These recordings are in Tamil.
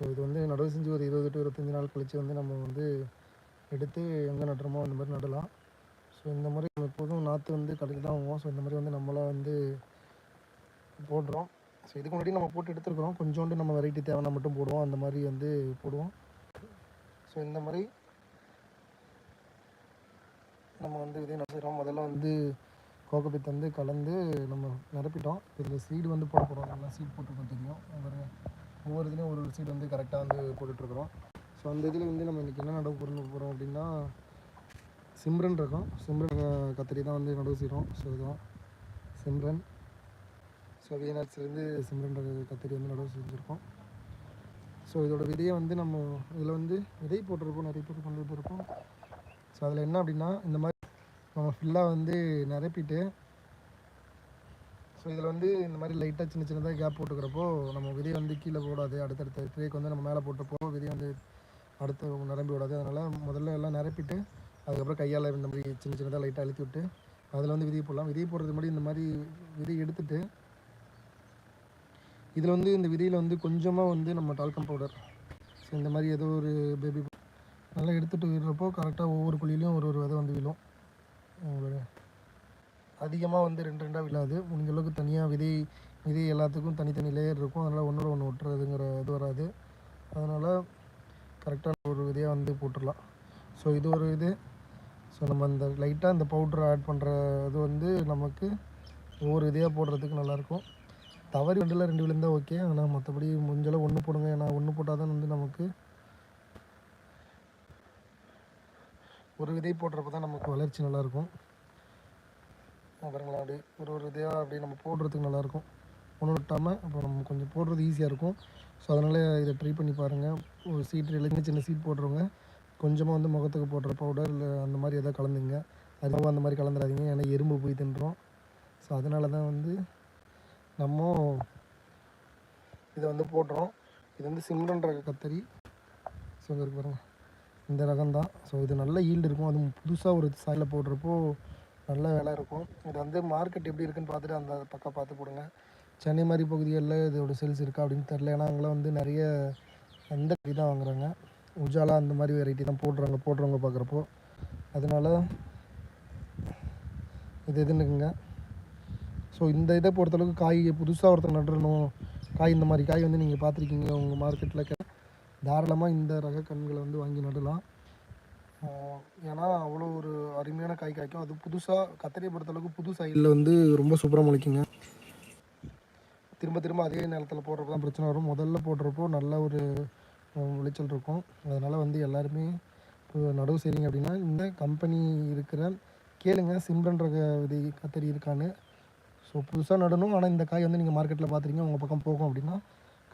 ஸோ இது வந்து நடவு செஞ்சு ஒரு இருபது டு இருபத்தஞ்சி நாள் கழித்து வந்து நம்ம வந்து எடுத்து எங்கே நடுறோமோ அந்த மாதிரி நடலாம். ஸோ இந்த மாதிரி நம்ம எப்போதும் நாற்று வந்து கடைக்கு தான் வாங்குவோம். ஸோ இந்த மாதிரி வந்து நம்மளாக வந்து போடுறோம். ஸோ இதுக்கு முன்னாடி நம்ம போட்டு எடுத்துருக்குறோம். கொஞ்சோண்டு நம்ம வெரைட்டி தேவைன்னா மட்டும் போடுவோம். அந்த மாதிரி வந்து போடுவோம். ஸோ இந்த மாதிரி நம்ம வந்து இதே நடுறோம் முதல்ல வந்து கோகோபித் வந்து கலந்து நம்ம நிரப்பிட்டோம். இதில் சீடு வந்து போட போகிறோம் நல்லா சீட் போட்டுருக்கோம் தெரியும். பாருங்க ஒவ்வொரு இதுலேயும் ஒரு ஒரு வந்து கரெக்டாக வந்து போட்டுட்ருக்குறோம். ஸோ அந்த இதில் வந்து நம்ம இன்றைக்கி என்ன நடவு பொருள் போகிறோம் அப்படின்னா சிம்ரன் இருக்கும். சிம்ரன் கத்திரி தான் வந்து நடவு செய்கிறோம் ஸோ இதுதான். சிம்ரன். ஸோ வியனர்ஸ்லேருந்து சிம்ரன் கத்திரி வந்து நடவு செஞ்சுருக்கோம் ஸோ இதோட விதையை வந்து நம்ம இதில் வந்து விதை போட்டிருப்போம். நிறைய பேர் கொண்டு போயிருப்போம் ஸோ அதில் என்ன அப்படின்னா இந்த மாதிரி நம்ம ஃபுல்லாக வந்து நிரப்பிட்டு ஸோ இதில் வந்து இந்த மாதிரி லைட்டாக சின்ன சின்னதாக கேப் போட்டுக்கிறப்போ நம்ம விதை வந்து கீழே போடாது அடுத்தடுத்த ட்ரேக்கு வந்து நம்ம மேலே போட்டப்போ விதை வந்து அடுத்து நிரம்பி விடாது. அதனால் முதல்ல எல்லாம் நிரப்பிட்டு அதுக்கப்புறம் கையால் இந்த மாதிரி சின்ன சின்னதாக லைட்டாக அழுத்தி விட்டு அதில் வந்து விதை போடலாம். விதை போடுறது முன்னாடி இந்த மாதிரி விதை எடுத்துட்டு இதில் வந்து இந்த விதையில் வந்து கொஞ்சமாக வந்து நம்ம டால்கம் பவுடர் ஸோ இந்த மாதிரி ஏதோ ஒரு பேபி நல்லா எடுத்துகிட்டு விடுறப்போ கரெக்டாக ஒவ்வொரு குழியிலையும் ஒரு ஒரு விதை வந்து விழும். உங்களுடைய அதிகமாக வந்து ரெண்டு ரெண்டாக விழாது. முடிஞ்ச அளவுக்கு தனியாக விதை விதை எல்லாத்துக்கும் தனித்தனி லேயர் இருக்கும். அதனால் ஒன்றோட ஒன்று ஒட்டுறதுங்கிற இது வராது. அதனால் கரெக்டாக ஒரு விதையாக வந்து போட்டுடலாம். ஸோ இது ஒரு இது. ஸோ நம்ம அந்த லைட்டாக இந்த பவுட்ரு ஆட் பண்ணுற இது வந்து நமக்கு ஒவ்வொரு விதையாக போடுறதுக்கு நல்லாயிருக்கும். தவறி ரெண்டில் ரெண்டு விழுந்தால் ஓகே ஆனால் மற்றபடி முடிஞ்சளவு ஒன்று போடுங்க. ஏன்னா ஒன்று போட்டால் தான் வந்து நமக்கு ஒரு விதை போடுறப்ப தான் நமக்கு வளர்ச்சி நல்லாயிருக்கும். பாருங்களா அப்படியே ஒரு ஒரு இதாக அப்படியே நம்ம போடுறதுக்கு நல்லாயிருக்கும். ஒன்று விட்டாமல் அப்புறம் நம்ம கொஞ்சம் போடுறது ஈஸியாக இருக்கும். ஸோ அதனால் இதை ட்ரை பண்ணி பாருங்கள் ஒரு சீட் இல்லைங்க சின்ன சீட் போடுறவங்க கொஞ்சமாக வந்து முகத்துக்கு போடுற பவுடர் இல்லை அந்த மாதிரி எதாவது கலந்துங்க. அதுவும் அந்த மாதிரி கலந்துடாதீங்க ஏன்னா எறும்பு போய் தின்றோம். ஸோ அதனால தான் வந்து நம்ம இதை வந்து போடுறோம். இது வந்து சிம்ரன் ரக கத்தரி. ஸோ இங்கே இருக்கு இந்த ரகம் தான். ஸோ இது நல்ல ஈல்டு இருக்கும். அதுவும் புதுசாக ஒரு சாயில் போடுறப்போ நல்ல விலை இருக்கும். இது வந்து மார்க்கெட் எப்படி இருக்குன்னு பார்த்துட்டு அந்த பக்கம் பார்த்து போடுங்க. சென்னை மாதிரி பகுதிகளில் இதோட சேல்ஸ் இருக்கா அப்படின்னு தெரில ஏன்னா அங்கெல்லாம் வந்து நிறைய அந்த கறி தான் வாங்குறாங்க. உஜாலா அந்த மாதிரி வெரைட்டி தான் போடுறாங்க போடுறவங்க பார்க்குறப்போ. அதனால இது எதுன்னுக்குங்க. ஸோ இந்த இதை பொறுத்தளவுக்கு காய் புதுசாக ஒருத்தர் நடணும் காய் இந்த மாதிரி காய் வந்து நீங்கள் பார்த்துருக்கீங்க. உங்கள் மார்க்கெட்டில் தாராளமாக இந்த ரக கண்களை வந்து வாங்கி நடலாம். ஏன்னா அவ்வளோ ஒரு அருமையான காய் காய்க்கும். அது புதுசாக கத்திரியை பொறுத்தளவுக்கு புது சைடில் வந்து ரொம்ப சூப்பராக முளைக்குங்க. திரும்ப திரும்ப அதே நேரத்தில் போடுறப்ப தான் பிரச்சனை வரும். முதல்ல போடுறப்போ நல்ல ஒரு விளைச்சல் இருக்கும். அதனால் வந்து எல்லாருமே நடவு செய்கிறீங்க அப்படின்னா இந்த கம்பெனி இருக்கிற கேளுங்க சிம்ரன்ற ரக விதை கத்தரி இருக்கான்னு. ஸோ புதுசாக நடணும். ஆனால் இந்த காய் வந்து நீங்கள் மார்க்கெட்டில் பார்த்துறீங்க உங்கள் பக்கம் போகும் அப்படின்னா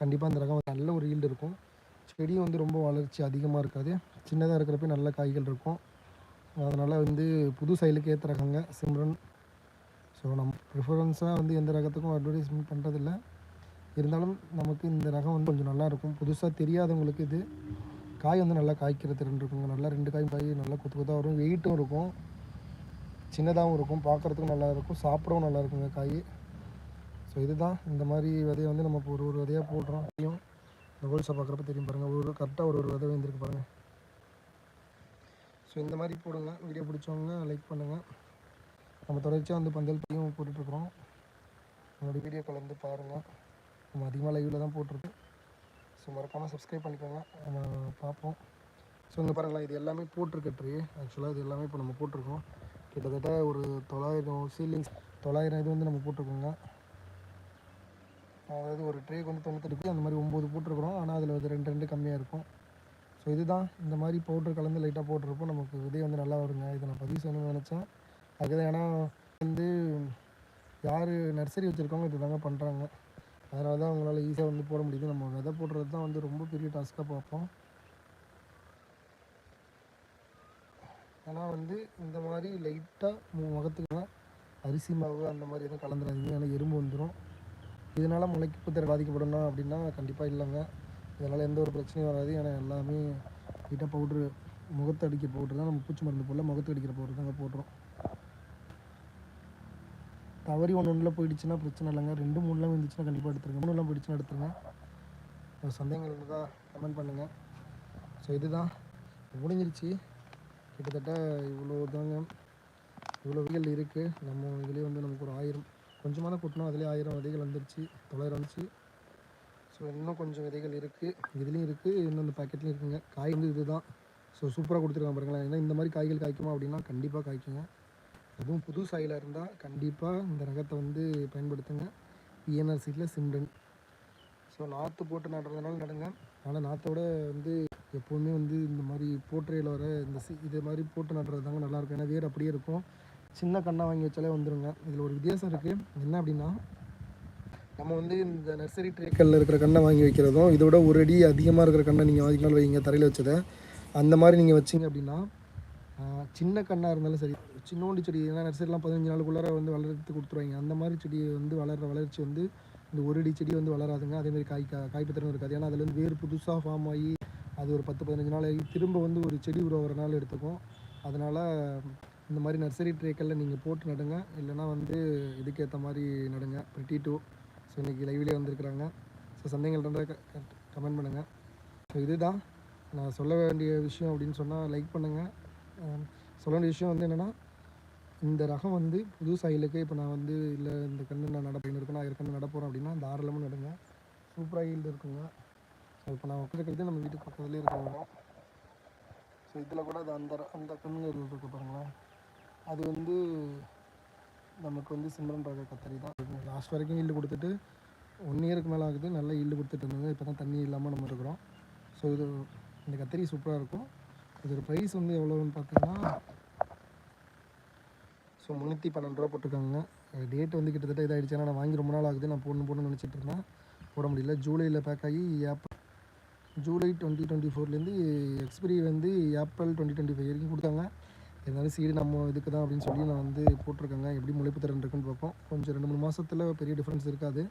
கண்டிப்பாக அந்த ரகம் நல்ல ஒரு ஈல்டு இருக்கும். செடியும் வந்து ரொம்ப வளர்ச்சி அதிகமாக இருக்காது. சின்னதாக இருக்கிறப்ப நல்ல காய்கள் இருக்கும். அதனால் வந்து புது சைலுக்கு ஏற்ற ரகங்க சிம்ரன். ஸோ நம்ம ப்ரிஃபரன்ஸாக வந்து எந்த ரகத்துக்கும் அட்வர்டைஸ்மெண்ட் பண்ணுறதில்ல இருந்தாலும் நமக்கு இந்த ரகம் வந்து கொஞ்சம் நல்லாயிருக்கும் புதுசாக தெரியாதவங்களுக்கு இது. காய் வந்து நல்லா காய்க்கிற திறன் இருக்குங்க. நல்லா ரெண்டு காய் காய் நல்லா கொத்து கொத்தாக வரும். வெயிட்டும் இருக்கும். சின்னதாகவும் இருக்கும். பார்க்குறதுக்கும் நல்லா இருக்கும். சாப்பிடவும் நல்லா இருக்குங்க காய். ஸோ இதுதான். இந்த மாதிரி விதையை வந்து நம்ம இப்போ ஒரு ஒரு விதையாக போடுறோம். தெரியும் இந்த ஹோல்ஸை பார்க்குறப்ப தெரியும் பாருங்கள் ஒரு கரெக்டாக ஒரு ஒரு விதை வந்துருக்கு பாருங்கள் ஸோ இந்த மாதிரி போடுங்க. வீடியோ பிடிச்சவங்க லைக் பண்ணுங்கள் நம்ம தொடர்ச்சியாக வந்து பந்தல் பையும் போட்டுட்ருக்குறோம். நம்மளோட வீடியோ கலந்து பாருங்கள் நம்ம அதிகமாக லைவில் தான் போட்டிருக்கோம் ஸோ மறக்காமல் சப்ஸ்கிரைப் பண்ணிக்கோங்க. நம்ம பார்ப்போம். ஸோ இங்கே பாருங்களேன். இது எல்லாமே போட்டிருக்க ட்ரே ஆக்சுவலாக இது எல்லாமே இப்போ நம்ம போட்டிருக்கோம். கிட்டத்தட்ட ஒரு தொள்ளாயிரம் சீலிங்ஸ் தொள்ளாயிரம் இது வந்து நம்ம போட்டிருக்கோங்க. அதாவது ஒரு ட்ரேக்கு வந்து தொண்ணூத்தெட்டு அந்த மாதிரி ஒம்பது போட்டிருக்கிறோம். ஆனால் அதில் வந்து ரெண்டு ரெண்டு கம்மியாக இருக்கும். ஸோ இதுதான் இந்த மாதிரி பவுடர் கலந்து லைட்டாக போட்டிருப்போம். நமக்கு விதை வந்து நல்லா வருங்க. இதை நான் பதிவு செய்யணும்னு நினச்சேன். அதுதான் ஏன்னா வந்து யார் நர்சரி வச்சுருக்காங்க இது தாங்க பண்ணுறாங்க அதனால தான் அவங்களால ஈஸியாக வந்து போட முடியுது. நம்ம விதை போடுறது தான் வந்து ரொம்ப பெரிய டாஸ்க்காக பார்ப்போம். ஆனால் வந்து இந்த மாதிரி லைட்டாக முகத்துக்கு அரிசி மாவு அந்த மாதிரி எதுவும் கலந்துடாதீங்க ஏன்னா எறும்பு வந்துடும் இதனால் முளைப்பு திற பாதிக்கப்படணும் அப்படின்னா கண்டிப்பாக இல்லைங்க. இதனால் எந்த ஒரு பிரச்சனையும் வராது. ஏன்னா எல்லாமே லைட்டாக பவுட்ரு முகத்தை அடிக்க பவுட்ரு தான் நம்ம பூச்சி மருந்து போடல முகத்தை அடிக்கிற பவுட்ரு தான் போடுறோம். தவறி ஒன்று ஒன்றில் போயிடுச்சுன்னா பிரச்சனை இல்லைங்க. ரெண்டு மூணுலாம் இருந்துச்சுன்னா கண்டிப்பாக எடுத்துருங்க. மூணுலாம் போயிடுச்சுன்னா எடுத்துருங்க. சந்தேகங்கள் இருந்தால் கமெண்ட் பண்ணுங்கள் ஸோ இதுதான். முடிஞ்சிருச்சு. கிட்டத்தட்ட இவ்வளோ தாங்க. இவ்வளோ விதைகள் இருக்குது நம்ம இதுலேயே வந்து நமக்கு ஒரு ஆயிரம் கொஞ்சமாக கொட்டினோம். அதுலேயே ஆயிரம் விதைகள் வந்துருச்சு. தொள்ளாயிரம் வந்துச்சு. ஸோ இன்னும் கொஞ்சம் விதைகள் இருக்குது இதுலேயும் இருக்குது இன்னும் இந்த பாக்கெட்லேயும் இருக்குங்க. காய் வந்து இதுதான். ஸோ சூப்பராக கொடுத்துருக்காங்க பாருங்களேன். ஏன்னா இந்த மாதிரி காய்கள் காய்க்குமா அப்படின்னா கண்டிப்பாக காய்க்குங்க. அதுவும் புது சாயில் இருந்தால் கண்டிப்பாக இந்த ரகத்தை வந்து பயன்படுத்துங்க. பிஎன்ஆர் சீட்டில் சிம்டன். ஸோ நாற்று போட்டு நடுறதுனால நடுங்க. ஆனால் நாற்றோட வந்து எப்போவுமே வந்து இந்த மாதிரி போர்ட்ரேயில் வர இந்த சி இது மாதிரி போட்டு நடுறது தாங்க நல்லாயிருக்கும் ஏன்னா வேர் அப்படியே இருக்கும். சின்ன கண்ணாக வாங்கி வச்சாலே வந்துடுங்க இதில் ஒரு வித்தியாசம் இருக்குது என்ன அப்படின்னா நம்ம வந்து இந்த நர்சரி ட்ரேக்கல்ல இருக்கிற கண்ணை வாங்கி வைக்கிறதும் இதோட ஒரு அடி அதிகமாக இருக்கிற கண்ணை நீங்கள் வாங்கி நாள் வைங்க தரையில் வச்சதை. அந்த மாதிரி நீங்கள் வச்சிங்க அப்படின்னா சின்ன கண்ணாக இருந்தாலும் சரி சின்னோண்டி செடி ஏன்னா நர்சரிலாம் பதினஞ்சு நாளுக்குள்ளார வந்து வளர்த்து கொடுத்துருவாங்க. அந்த மாதிரி செடி வந்து வளர்கிற வளர்ச்சி வந்து இந்த ஒரு அடி செடி வந்து வளராதுங்க. அதேமாதிரி காய் கா- காய்ப்பு இருக்காது. ஏன்னா அதில் வந்து வேறு புதுசாக ஃபார்ம் ஆகி அது ஒரு பத்து பதினஞ்சு நாள் ஆகி திரும்ப வந்து ஒரு செடி உருவாகிற நாள் எடுத்துக்கும். அதனால் இந்த மாதிரி நர்சரி ட்ரேக்கல்ல நீங்கள் போட்டு நடுங்க. இல்லைன்னா வந்து இதுக்கேற்ற மாதிரி நடுங்க. ப்ரிட்டி டூ ஸோ இன்றைக்கி லைவ்லேயே வந்திருக்கிறாங்க. ஸோ சந்தேகங்கள் இருந்தால் கமெண்ட் பண்ணுங்கள் ஸோ இதுதான். நான் சொல்ல வேண்டிய விஷயம் அப்படின்னு சொன்னால் லைக் பண்ணுங்கள் சொல்ல வேண்டிய விஷயம் வந்து என்னென்னா இந்த ரகம் வந்து புது சாயிலுக்கு இப்போ நான் வந்து இல்லை இந்த கண்ணு நான் நடப்பேன். இருக்கேன் நான் கன்று நடப்போகிறோம் அப்படின்னா தாராளமாக நடுங்க. சூப்பராக ஈல்டு இருக்குங்க. ஸோ இப்போ நான் உட்காந்துக்கிறது நம்ம வீட்டுக்கு பக்கத்துலேயே இருக்கோம் ஸோ இதில் கூட அது அந்த ர- அந்த கண்ணுகள் இருக்கு பாருங்களேன். அது வந்து நமக்கு வந்து சிம்ரன் ரக கத்தரி தான். லாஸ்ட் வரைக்கும் ஈல்டு கொடுத்துட்டு ஒன் இயருக்கு மேலே ஆகுது நல்லா ஈல்டு கொடுத்துட்டு இருந்தது இப்போ தான் தண்ணி இல்லாமல் நம்ம இருக்கிறோம். ஸோ இது இந்த கத்திரி சூப்பராக இருக்கும். இதோட ப்ரைஸ் வந்து எவ்வளோன்னு பார்த்தீங்கன்னா ஸோ முந்நூற்றி பன்னெண்டு ரூபா போட்டிருக்காங்க. டேட் வந்து கிட்டத்தட்ட இதாகிடுச்சு ஏன்னா நான் வாங்கி ரொம்ப நாள் ஆகுது நான் போடணும் போடணும்னு நினச்சிட்டு இருந்தேன். போட முடியல. ஜூலையில் பேக் ஆகி ஏப்ரல் ஜூலை டுவெண்ட்டி டுவெண்ட்டி ஃபோர்லேருந்து எக்ஸ்பிரி வந்து ஏப்ரல் டுவெண்ட்டி டுவெண்ட்டி ஃபைவ் வரைக்கும் கொடுத்தாங்க. இருந்தாலும் சீடு நம்ம இதுக்கு தான் அப்படின்னு சொல்லி நான் வந்து போட்டிருக்கேங்க. எப்படி முளைப்பு திறன் இருக்குன்னு பார்ப்போம். கொஞ்சம் ரெண்டு மூணு மாதத்தில் பெரிய டிஃப்ரென்ஸ் இருக்காது.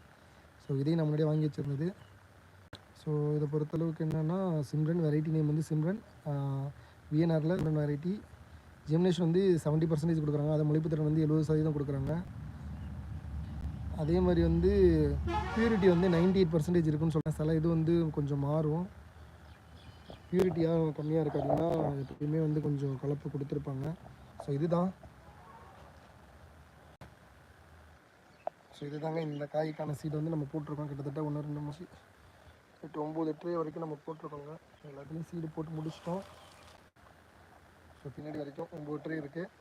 ஸோ இதையும் நான் முன்னாடியே வாங்கி வச்சுருந்தது. ஸோ இதை பொறுத்தளவுக்கு என்னென்னா சிம்ரன் வெரைட்டி நேம் வந்து சிம்ரன். விஎன்ஆரில் சிம்ரன் வெரைட்டி ஜெமினேஷன் வந்து செவன்ட்டி பர்சன்டேஜ் கொடுக்குறாங்க. அதை முளைப்பு திறன் வந்து எழுபது சதவீதம் கொடுக்குறாங்க. அதே மாதிரி வந்து பியூரிட்டி வந்து 98% எயிட் பர்சன்டேஜ் இருக்குன்னு சொல்கிறேன் சில இது வந்து கொஞ்சம் மாறும். பியூரிட்டியாக கம்மியாக இருக்கு அப்படின்னா எப்பயுமே வந்து கொஞ்சம் கலப்பு கொடுத்துருப்பாங்க. ஸோ இதுதான். ஸோ இதுதாங்க இந்த காய்க்கான சீடு வந்து நம்ம போட்டிருக்கோம். கிட்டத்தட்ட ஒன்று ரெண்டு மூணு எட்டு ஒம்பது எட்டு வரைக்கும் நம்ம போட்டிருக்கோங்க. எல்லாத்துலேயும் சீடு போட்டு முடிச்சிட்டோம். ஸோ பின்னாடி வரைக்கும் ஒம்பது ட்ரே இருக்குது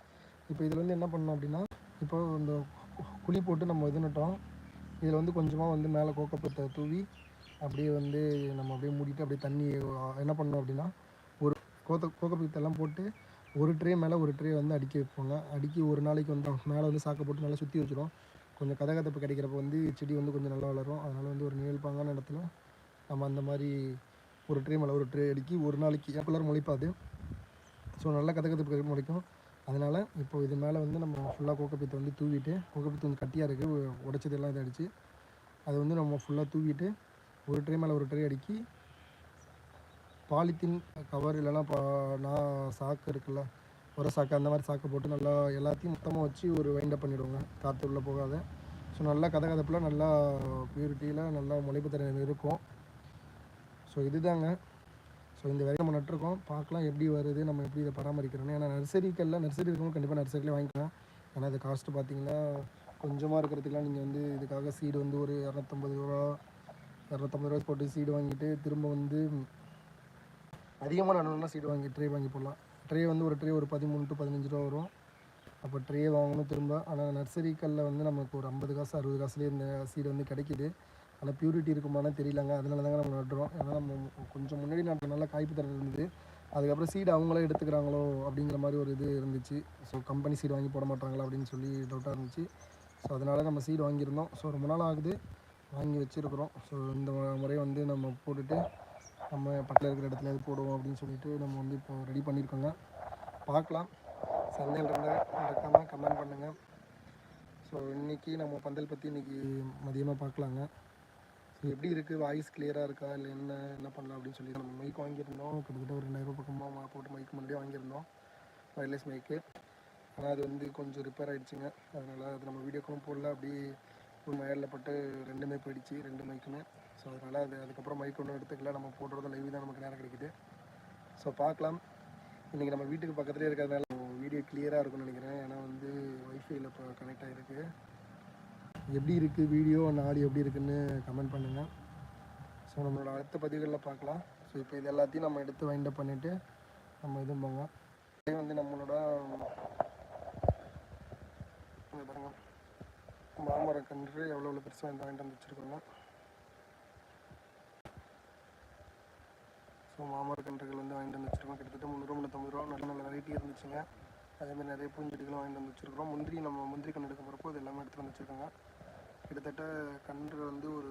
இப்போ இதில் வந்து என்ன பண்ணோம் அப்படின்னா இப்போ இந்த குழி போட்டு நம்ம இது நட்டோம். இதில் வந்து கொஞ்சமாக வந்து மேலே கோக்கப்பத்தை தூவி அப்படியே வந்து நம்ம அப்படியே மூடிட்டு அப்படியே தண்ணி என்ன பண்ணோம் அப்படின்னா ஒரு கோத்த கோக்கப்பத்தெல்லாம் போட்டு ஒரு ட்ரே மேலே ஒரு ட்ரே வந்து அடுக்கி வைப்போங்க. அடுக்கி ஒரு நாளைக்கு வந்து மேலே வந்து சாக்கை போட்டு நல்லா சுற்றி வச்சிடும் கொஞ்சம் கதகதப்பு கிடைக்கிறப்ப வந்து செடி வந்து கொஞ்சம் நல்லா வளரும். அதனால் வந்து ஒரு நிழல்பாங்கான இடத்துல நம்ம அந்த மாதிரி ஒரு ட்ரே மேலே ஒரு ட்ரே அடுக்கி ஒரு நாளைக்கு எப்போல்லாம் முளைப்பாது. ஸோ நல்லா கதகதப்பு முளைக்கும். அதனால் இப்போ இது மேலே வந்து நம்ம ஃபுல்லாக கோக்கப்பீத்தை வந்து தூவிட்டு கோக்கப்பித்து வந்து கட்டியாக இருக்குது உடச்சதெல்லாம் இதை அடித்து அதை வந்து நம்ம ஃபுல்லாக தூவிட்டு ஒரு ட்ரே மேலே ஒரு ட்ரே அடுக்கி பாலித்தீன் கவர் இல்லைன்னா பா நான் சாக்கு இருக்குல்ல ஒரு சாக்கு அந்த மாதிரி சாக்கு போட்டு நல்லா எல்லாத்தையும் மொத்தமாக வச்சு ஒரு வைண்டப் பண்ணிவிடுவோங்க காற்று உள்ளே போகாத. ஸோ நல்லா கதகதப்பில் நல்லா பியூரிட்டியில் நல்லா முளைப்பு திறன் இருக்கும். ஸோ இதுதாங்க. ஸோ இந்த வரைக்கும் நம்ம நட்டுருக்கோம். பார்க்கலாம் எப்படி வருது நம்ம எப்படி இதை பராமரிக்கிறோன்னு ஏன்னா நர்சரிக்கெல்லாம் நர்சரி இருக்கவங்க கண்டிப்பாக நர்சரியிலே வாங்கிக்கலாம். ஏன்னா இது காஸ்ட்டு பார்த்தீங்கன்னா கொஞ்சமாக இருக்கிறதுக்கெலாம் நீங்கள் வந்து இதுக்காக சீடு வந்து ஒரு இரநூத்தம்பது ரூபா இரநூத்தம்பது ரூபா போட்டு சீடு வாங்கிட்டு திரும்ப வந்து அதிகமாக நடணும்னா சீடு வாங்கி ட்ரே வாங்கி போடலாம். ட்ரே வந்து ஒரு ட்ரே ஒரு பதிமூணு டு பதினஞ்சு ரூபா வரும். அப்போ ட்ரே வாங்கணும் திரும்ப. ஆனால் நர்சரிக்கல்ல வந்து நமக்கு ஒரு ஐம்பது காசு அறுபது காசுலேயே இந்த சீடு வந்து கிடைக்கிது. ஆனால் பியூரிட்டி இருக்குமானு தெரியலங்க. அதனால தாங்க நம்ம நடுறோம். ஏன்னா நம்ம கொஞ்சம் முன்னாடி நட்டனால காய்ப்பு தர இருந்தது. அதுக்கப்புறம் சீடு அவங்களே எடுத்துக்கிறாங்களோ அப்படிங்கிற மாதிரி ஒரு இது இருந்துச்சு. ஸோ கம்பெனி சீடு வாங்கி போட மாட்டாங்களா அப்படின்னு சொல்லி டவுட்டாக இருந்துச்சு. ஸோ அதனால் நம்ம சீடு வாங்கியிருந்தோம். ஸோ ரொம்ப நாள் ஆகுது. வாங்கி வச்சுருக்குறோம். ஸோ இந்த முறை வந்து நம்ம போட்டுட்டு நம்ம பக்கத்தில் இருக்கிற இடத்துல இது போடுவோம் அப்படின்னு சொல்லிட்டு நம்ம வந்து இப்போ ரெடி பண்ணியிருக்கோங்க பார்க்கலாம். சந்தையில் இருந்தால் மறக்காமல் கமெண்ட் பண்ணுங்கள் ஸோ இன்றைக்கி நம்ம பந்தல் பற்றி இன்றைக்கி மதியமாக பார்க்கலாங்க. ஸோ எப்படி இருக்குது வாய்ஸ் கிளியராக இருக்கா? இல்லை என்ன என்ன பண்ணலாம் அப்படின்னு சொல்லி நம்ம மைக் வாங்கியிருந்தோம். கிட்டத்தட்ட ஒரு ரெண்டாயிரம் பக்கமாக போட்டு மைக் முன்னாடியே வாங்கியிருந்தோம். வயர்லெஸ் மைக்கு ஆனால் அது வந்து கொஞ்சம் ரிப்பேர் ஆகிடுச்சிங்க அதனால் அது நம்ம வீடியோக்கும் போடல. அப்படியே ஒரு மயரில் பட்டு ரெண்டுமே போயிடுச்சு ரெண்டு மைக்குமே ஸோ அதனால் அது அதுக்கப்புறம் மைக் ஒன்றும் எடுத்துக்கல. நம்ம போடுறது லைவ் தான் நமக்கு நேரம் கிடைக்குது. ஸோ பார்க்கலாம். இன்றைக்கி நம்ம வீட்டுக்கு பக்கத்துலேயே இருக்கிறதுனால வீடியோ கிளியராக இருக்கும்னு நினைக்கிறேன். ஏன்னா வந்து ஒய்ஃபைல இப்போ கனெக்ட் ஆகிருக்கு எப்படி இருக்குது வீடியோ அண்ட் ஆடியோ எப்படி இருக்குதுன்னு கமெண்ட் பண்ணுங்கள் ஸோ நம்மளோட அடுத்த பதிவுகளில் பார்க்கலாம். ஸோ இப்போ இது எல்லாத்தையும் நம்ம எடுத்து வைண்ட் அப் பண்ணிவிட்டு நம்ம இது போங்க. இதே வந்து நம்மளோட பாருங்கள் மாமர கன்று எவ்வளோ எவ்வளோ பெருசாக இந்த வாங்கிட்டு வந்து வச்சுருக்கோங்க ஸோ மாமர கன்றுகள் வந்து வாங்கிட்டு வந்து வச்சுருக்கோம். கிட்டத்தட்ட முந்நூறு முந்நூற்றம்பது ரூபா நல்ல நல்ல வெரைட்டி இருந்துச்சுங்க. அதேமாதிரி நிறைய பூஞ்செடிகளும் வாங்கிட்டு வந்து வச்சுருக்கோம் முந்திரி நம்ம முந்திரி கன்று எடுக்க போகிறப்போ இது எல்லாமே எடுத்துகிட்டு வந்து வச்சுருக்கோங்க. கிட்டத்தட்ட கன்று வந்து ஒரு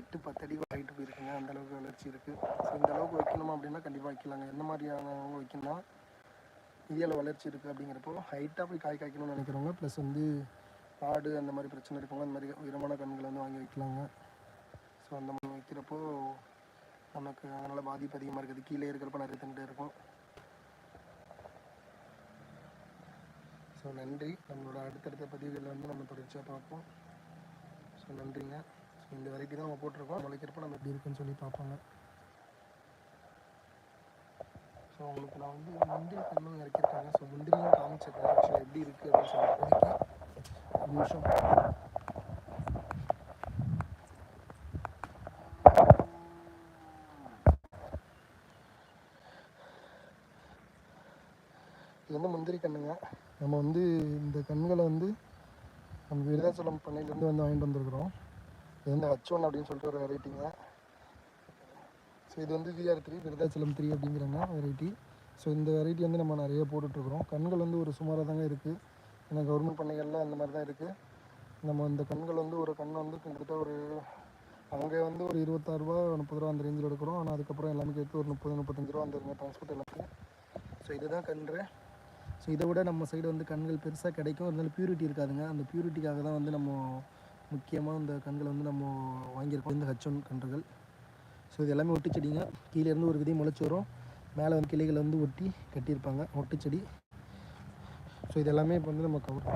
எட்டு பத்து அடி ஹைட்டு போயிருக்குங்க அந்த அளவுக்கு வளர்ச்சி இருக்குது ஸோ இந்த அளவுக்கு வைக்கணுமா அப்படின்னா கண்டிப்பாக வைக்கலாங்க. எந்த மாதிரியானவங்க வைக்கணும்னா இந்தியாவில் வளர்ச்சி இருக்குது அப்படிங்கிறப்போ ஹைட்டாக போய் காய் காய்க்கணும்னு நினைக்கிறவங்க ப்ளஸ் வந்து ஆடு அந்த மாதிரி பிரச்சனை இருக்கவங்க அந்த மாதிரி உயரமான கண்களை வந்து வாங்கி வைக்கலாங்க. ஸோ அந்த மாதிரி வைக்கிறப்போ நமக்கு அதனால் பாதிப்பு அதிகமாக இருக்குது. கீழே இருக்கிறப்ப நிறைய தின்ட்டு இருக்கும் ஸோ நன்றி. நம்மளோட அடுத்தடுத்த பதிவுகளில் வந்து நம்ம தொடர்ச்சியாக பார்ப்போம். ஸோ நன்றிங்க. ஸோ இந்த வெரைட்டி தான் நம்ம போட்டிருக்கோம். முளைக்கிறப்ப நம்ம எப்படி இருக்குன்னு சொல்லி பார்ப்போங்க. ஸோ உங்களுக்கு நான் வந்து முந்திரி கண்ணும் இறக்கியிருக்காங்க. ஸோ முந்திரியும் காமிச்சிருக்கேன். ஆக்சுவலாக எப்படி இருக்குது அப்படின்னு சொல்லி இப்போதைக்கு இது வந்து முந்திரி கண்ணுங்க. நம்ம வந்து இந்த கண்களை வந்து நம்ம விருதாச்சலம் பண்ணையிலேருந்து வந்து வாங்கிட்டு வந்திருக்கிறோம். இது வந்து ஹச் ஒன் அப்படின்னு சொல்லிட்டு ஒரு வெரைட்டிங்க ஸோ இது வந்து விஆர் த்ரீ விருதாச்சலம் த்ரீ அப்படிங்கிறாங்க வெரைட்டி ஸோ இந்த வெரைட்டி வந்து நம்ம நிறைய போட்டுட்ருக்குறோம் கண்கள் வந்து ஒரு சுமாராக தாங்க இருக்குது ஏன்னா கவர்மெண்ட் பண்ணைகளில் அந்த மாதிரி தான் இருக்குது நம்ம இந்த கண்கள் வந்து ஒரு கண் வந்து கிட்டத்தட்ட ஒரு அங்கே வந்து ஒரு இருபத்தாறுரூவா முப்பது ரூபா அந்த ரேஞ்சில் எடுக்கிறோம். ஆனால் அதுக்கப்புறம் எல்லாமே சேர்த்து ஒரு முப்பது முப்பத்தஞ்சு ரூபா வந்துருங்க டிரான்ஸ்போர்ட் எல்லாத்தையும் ஸோ இதுதான் கன்று. ஸோ இதை விட நம்ம சைடு வந்து கண்கள் பெருசாக கிடைக்கும். இருந்தாலும் பியூரிட்டி இருக்காதுங்க. அந்த பியூரிட்டிக்காக தான் வந்து நம்ம முக்கியமாக இந்த கண்களை வந்து நம்ம வாங்கியிருக்கோம். இந்த ஹச் ஒன் கன்றுகள். ஸோ இது எல்லாமே ஒட்டு செடிங்க கீழே இருந்து ஒரு விதை முளைச்சி வரும். மேலே வந்து கிளைகளை வந்து ஒட்டி கட்டியிருப்பாங்க. ஒட்டுச்செடி. ஸோ இது எல்லாமே இப்போ வந்து நம்ம கவர்